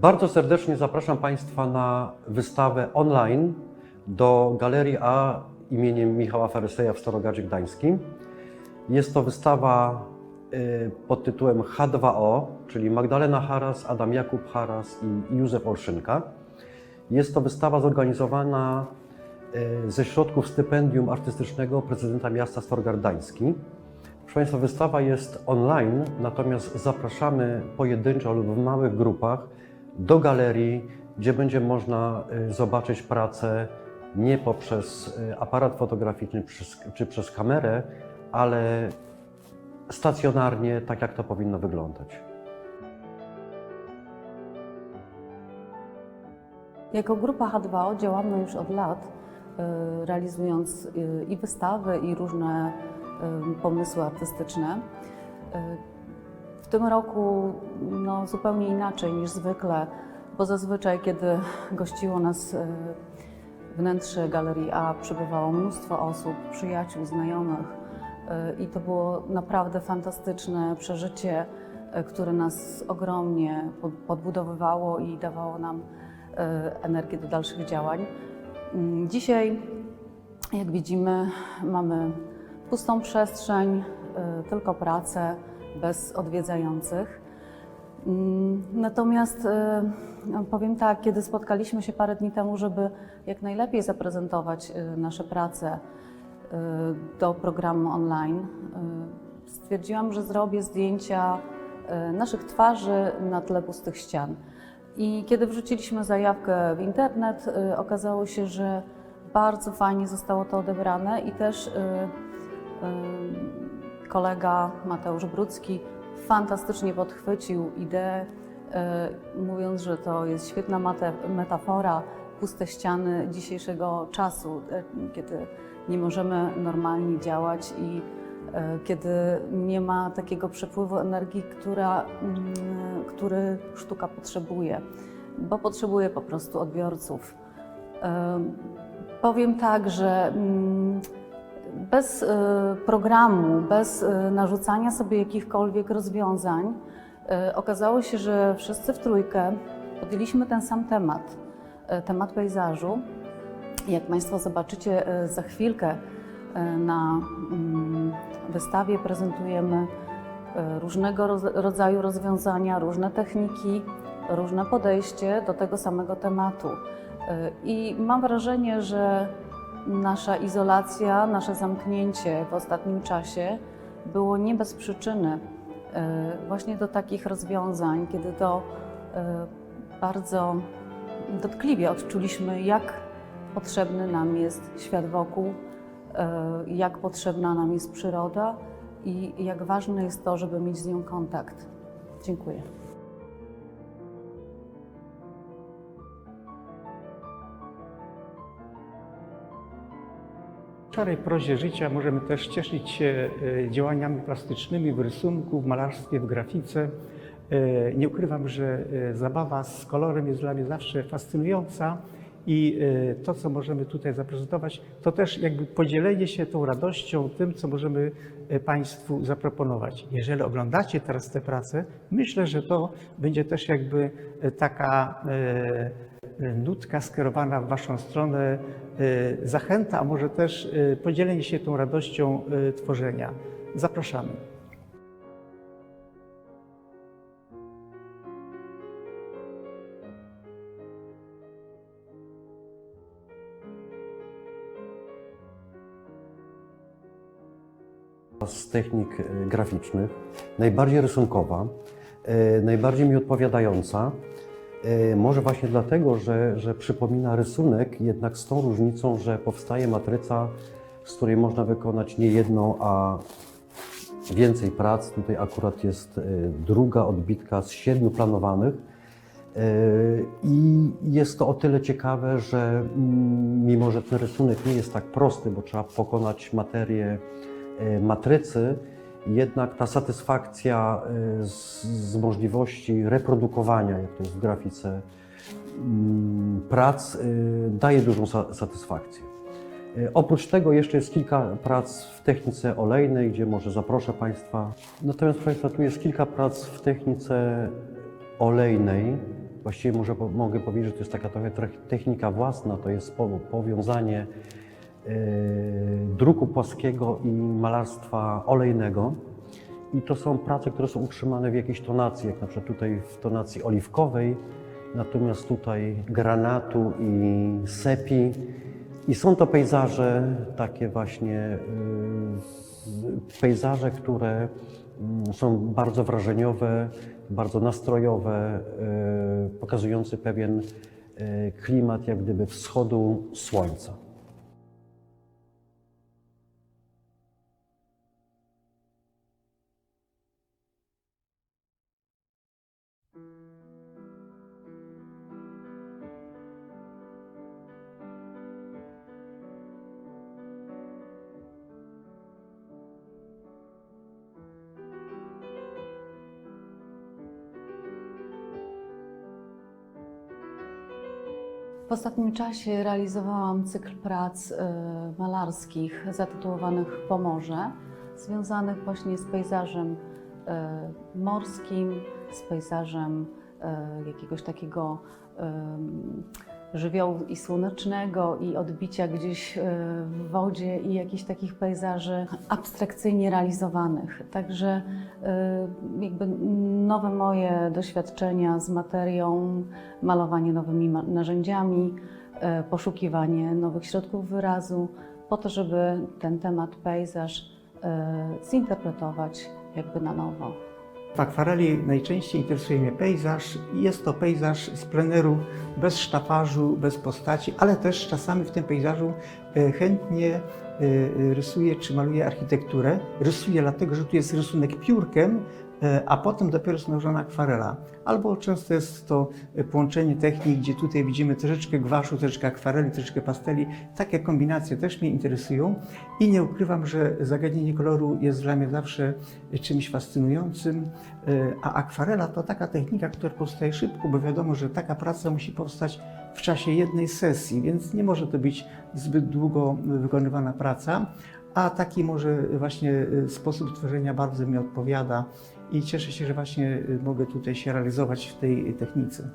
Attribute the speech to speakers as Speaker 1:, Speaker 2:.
Speaker 1: Bardzo serdecznie zapraszam Państwa na wystawę online do Galerii A imieniem Michała Faryseja w Starogardzie Gdańskim. Jest to wystawa y, pod tytułem H2O, czyli Magdalena Haras, Adam Jakub Haras i Józef Olszynka. Jest to wystawa zorganizowana y, ze środków stypendium artystycznego prezydenta miasta Starogard Gdański. Proszę Państwa, wystawa jest online, natomiast zapraszamy pojedynczo lub w małych grupach do galerii, gdzie będzie można y, zobaczyć pracę nie poprzez y, aparat fotograficzny czy przez kamerę, ale stacjonarnie, tak jak to powinno wyglądać.
Speaker 2: Jako grupa H2O działamy już od lat, y, realizując i wystawy, i różne pomysły artystyczne. W tym roku no, zupełnie inaczej niż zwykle, bo zazwyczaj, kiedy gościło nas y, wnętrze Galerii A, przybywało mnóstwo osób, przyjaciół, znajomych y, i to było naprawdę fantastyczne przeżycie, y, które nas ogromnie pod- podbudowywało i dawało nam energię do dalszych działań. Mm, Dzisiaj, jak widzimy, mamy pustą przestrzeń, tylko pracę, bez odwiedzających. Mm, Natomiast y, powiem tak, kiedy spotkaliśmy się parę dni temu, żeby jak najlepiej zaprezentować y, nasze prace y, do programu online, stwierdziłam, że zrobię zdjęcia naszych twarzy na tle pustych ścian. I kiedy wrzuciliśmy zajawkę w internet, okazało się, że bardzo fajnie zostało to odebrane i też kolega Mateusz Brudzki fantastycznie podchwycił ideę, y, mówiąc, że to jest świetna metafora puste ściany dzisiejszego czasu, y, kiedy nie możemy normalnie działać i y, kiedy nie ma takiego przepływu energii, która, mm, który sztuka potrzebuje, bo potrzebuje po prostu odbiorców. Powiem tak, że mm, bez y, programu, bez y, narzucania sobie jakichkolwiek rozwiązań, y, okazało się, że wszyscy w trójkę podjęliśmy ten sam temat, temat pejzażu. Jak Państwo zobaczycie za chwilkę na mm, wystawie prezentujemy różnego rodzaju rozwiązania, różne techniki, różne podejście do tego samego tematu. I mam wrażenie, że nasza izolacja, nasze zamknięcie w ostatnim czasie było nie bez przyczyny y, właśnie do takich rozwiązań, kiedy to y, bardzo dotkliwie odczuliśmy, jak potrzebny nam jest świat wokół, y, jak potrzebna nam jest przyroda i jak ważne jest to, żeby mieć z nią kontakt. Dziękuję.
Speaker 3: Szarej prozie życia możemy też cieszyć się e, działaniami plastycznymi w rysunku, w malarstwie, w grafice. E, Nie ukrywam, że e, zabawa z kolorem jest dla mnie zawsze fascynująca i e, to, co możemy tutaj zaprezentować, to też jakby podzielenie się tą radością, tym, co możemy e, Państwu zaproponować. Jeżeli oglądacie teraz te prace, myślę, że to będzie też jakby e, taka nutka skierowana w Waszą stronę, zachęta, a może też podzielenie się tą radością tworzenia. Zapraszamy.
Speaker 1: Z technik e, graficznych, najbardziej rysunkowa, e, najbardziej mi odpowiadająca. E, Może właśnie dlatego, że, że przypomina rysunek, jednak z tą różnicą, że powstaje matryca, z której można wykonać nie jedną, a więcej prac. Tutaj akurat jest druga odbitka z siedmiu planowanych. I jest to o tyle ciekawe, że mm, mimo, że ten rysunek nie jest tak prosty, bo trzeba pokonać materię matrycy, jednak ta satysfakcja e, z, z możliwości reprodukowania, jak to jest w grafice, mm, prac e, daje dużą sa- satysfakcję. Oprócz tego jeszcze jest kilka prac w technice olejnej, gdzie może zaproszę Państwa. Natomiast Państwa, tu jest kilka prac w technice olejnej, Właściwie może, mogę powiedzieć, że to jest taka trochę technika własna, to jest po, powiązanie druku płaskiego i malarstwa olejnego. I to są prace, które są utrzymane w jakiejś tonacji, jak na przykład tutaj w tonacji oliwkowej, natomiast tutaj granatu i sepi. I są to pejzaże takie właśnie, y, pejzaże, które mm, są bardzo wrażeniowe, bardzo nastrojowe, y, pokazujące pewien y, klimat jak gdyby wschodu słońca.
Speaker 2: W ostatnim czasie realizowałam cykl prac e, malarskich zatytułowanych Pomorze, związanych właśnie z pejzażem e, morskim, z pejzażem e, jakiegoś takiego żywiołu i słonecznego, i odbicia gdzieś e, w wodzie, i jakichś takich pejzaży abstrakcyjnie realizowanych. Także e, jakby nowe moje doświadczenia z materią, malowanie nowymi narzędziami, e, poszukiwanie nowych środków wyrazu, po to, żeby ten temat pejzaż zinterpretować jakby na nowo.
Speaker 3: W akwareli najczęściej interesuje mnie pejzaż jest to pejzaż z pleneru, bez sztafażu, bez postaci, ale też czasami w tym pejzażu e, chętnie e, e, rysuję czy maluję architekturę. Rysuję dlatego, że tu jest rysunek piórkiem, a potem dopiero jest nałożona akwarela. Albo często jest to e, połączenie technik, gdzie tutaj widzimy troszeczkę gwaszu, troszeczkę akwareli, troszeczkę pasteli. Takie kombinacje też mnie interesują i nie ukrywam, że zagadnienie koloru jest dla mnie zawsze czymś fascynującym, e, a akwarela to taka technika, która powstaje szybko, bo wiadomo, że taka praca musi powstać w czasie jednej sesji, więc nie może to być zbyt długo wykonywana praca, a taki może właśnie e, sposób tworzenia bardzo mi odpowiada i cieszę się, że właśnie e, mogę tutaj się realizować w tej technice.